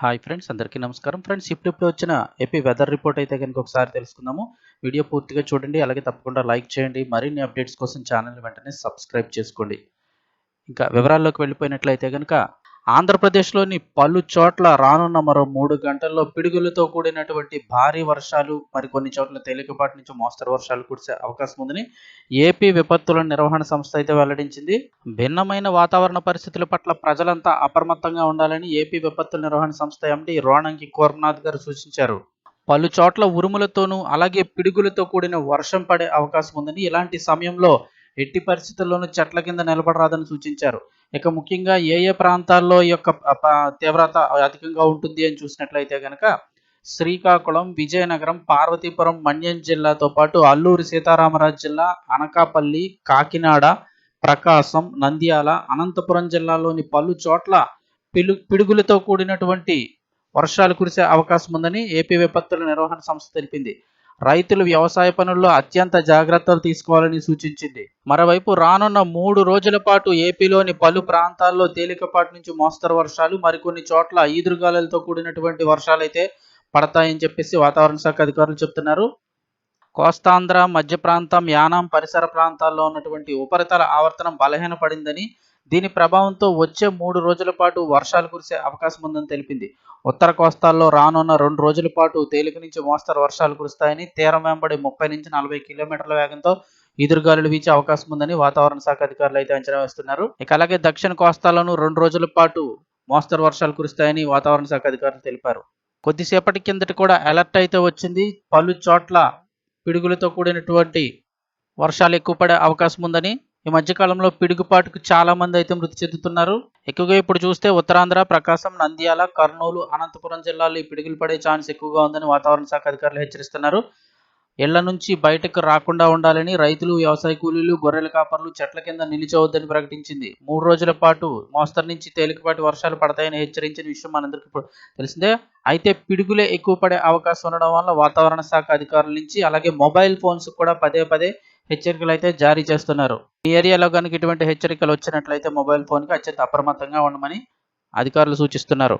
Hi friends అందరికీ నమస్కారం. Friends ఇప్పుడిప్పుడు వచ్చిన ఏపీ వెదర్ రిపోర్ట్ అయితే కనుక ఒకసారి తెలుసుకుందాము. వీడియో పూర్తిగా చూడండి అలాగే తప్పకుండా లైక్ చేయండి. మరిన్ని అప్డేట్స్ కోసం ఛానల్ వెంటనే సబ్స్క్రైబ్ చేసుకోండి. ఇంకా వివరాల్లోకి వెళ్ళిపోయినట్లయితే కనుక ఆంధ్రప్రదేశ్లోని పలు చోట్ల రానున్న మరో మూడు గంటల్లో పిడుగులతో కూడినటువంటి భారీ వర్షాలు మరి కొన్ని చోట్ల తేలికపాటి నుంచి మోస్తరు వర్షాలు కురిసే అవకాశం ఉందని ఏపీ విపత్తుల నిర్వహణ సంస్థ అయితే వెల్లడించింది. భిన్నమైన వాతావరణ పరిస్థితుల పట్ల ప్రజలంతా అప్రమత్తంగా ఉండాలని ఏపీ విపత్తుల నిర్వహణ సంస్థ ఎండి రోణంకి కోర్నాథ్ గారు సూచించారు. పలు చోట్ల ఉరుములతోనూ అలాగే పిడుగులతో కూడిన వర్షం పడే అవకాశం ఉందని ఇలాంటి సమయంలో ఎట్టి పరిస్థితుల్లోనూ చెట్ల కింద నిలబడరాదని సూచించారు. ఇక ముఖ్యంగా ఏ ఏ ప్రాంతాల్లో ఈ యొక్క తీవ్రత అధికంగా ఉంటుంది అని చూసినట్లయితే కనుక శ్రీకాకుళం విజయనగరం పార్వతీపురం మన్యం జిల్లాతో పాటు అల్లూరి సీతారామరాజు జిల్లా అనకాపల్లి కాకినాడ ప్రకాశం నంద్యాల అనంతపురం జిల్లాలోని పలు చోట్ల పిలు పిడుగులతో కూడినటువంటి వర్షాలు కురిసే అవకాశం ఉందని ఏపీ విపత్తుల నిర్వహణ సంస్థ తెలిపింది. రైతులు వ్యవసాయ పనుల్లో అత్యంత జాగ్రత్తలు తీసుకోవాలని సూచించింది. మరోవైపు రానున్న మూడు రోజుల పాటు ఏపీలోని పలు ప్రాంతాల్లో తేలికపాటి నుంచి మోస్తరు వర్షాలు మరికొన్ని చోట్ల ఈదురుగాలులతో కూడినటువంటి వర్షాలు అయితే పడతాయని చెప్పేసి వాతావరణ శాఖ అధికారులు చెప్తున్నారు. కోస్తాంధ్ర మధ్య ప్రాంతం యానాం పరిసర ప్రాంతాల్లో ఉన్నటువంటి ఉపరితల ఆవర్తనం బలహీనపడిందని దీని ప్రభావంతో వచ్చే మూడు రోజుల పాటు వర్షాలు కురిసే అవకాశం ఉందని తెలిపింది. ఉత్తర కోస్తాల్లో రానున్న రెండు రోజుల పాటు తేలిక నుంచి మోస్తరు వర్షాలు కురుస్తాయని తీరం వెంబడి ముప్పై నుంచి నలభై కిలోమీటర్ల వేగంతో ఎదురుగాలులు వీచే అవకాశం ఉందని వాతావరణ శాఖ అధికారులు అయితే అంచనా వేస్తున్నారు. ఇక అలాగే దక్షిణ కోస్తాలోనూ రెండు రోజుల పాటు మోస్తరు వర్షాలు కురుస్తాయని వాతావరణ శాఖ అధికారులు తెలిపారు. కొద్దిసేపటి కిందట కూడా అలర్ట్ అయితే వచ్చింది. పలు చోట్ల పిడుగులతో కూడినటువంటి వర్షాలు ఎక్కువ పడే అవకాశం ఉందని ఈ మధ్యకాలంలో పిడుగుపాటుకు చాలా మంది అయితే మృతి చెందుతున్నారు. ఎక్కువగా ఇప్పుడు చూస్తే ఉత్తరాంధ్ర ప్రకాశం నంద్యాల కర్నూలు అనంతపురం జిల్లాల్లో ఈ పిడుగులు పడే ఛాన్స్ ఎక్కువగా ఉందని వాతావరణ శాఖ అధికారులు హెచ్చరిస్తున్నారు. ఇళ్ళ నుంచి బయటకు రాకుండా ఉండాలని రైతులు వ్యవసాయ కూలీలు గొర్రెల కాపర్లు చెట్ల కింద నిలిచవద్దని ప్రకటించింది. మూడు రోజుల పాటు మోస్తరు నుంచి తేలికపాటి వర్షాలు పడతాయని హెచ్చరించిన విషయం మనందరికీ తెలిసిందే. అయితే పిడుగులే ఎక్కువ పడే అవకాశం ఉండడం వల్ల వాతావరణ శాఖ అధికారుల నుంచి అలాగే మొబైల్ ఫోన్స్ కూడా పదే పదే హెచ్చరికలు అయితే జారీ చేస్తున్నారు. ఈ ఏరియాలో కనుక ఇటువంటి హెచ్చరికలు వచ్చినట్లయితే మొబైల్ ఫోన్కి అత్యంత అప్రమత్తంగా ఉండమని అధికారులు సూచిస్తున్నారు.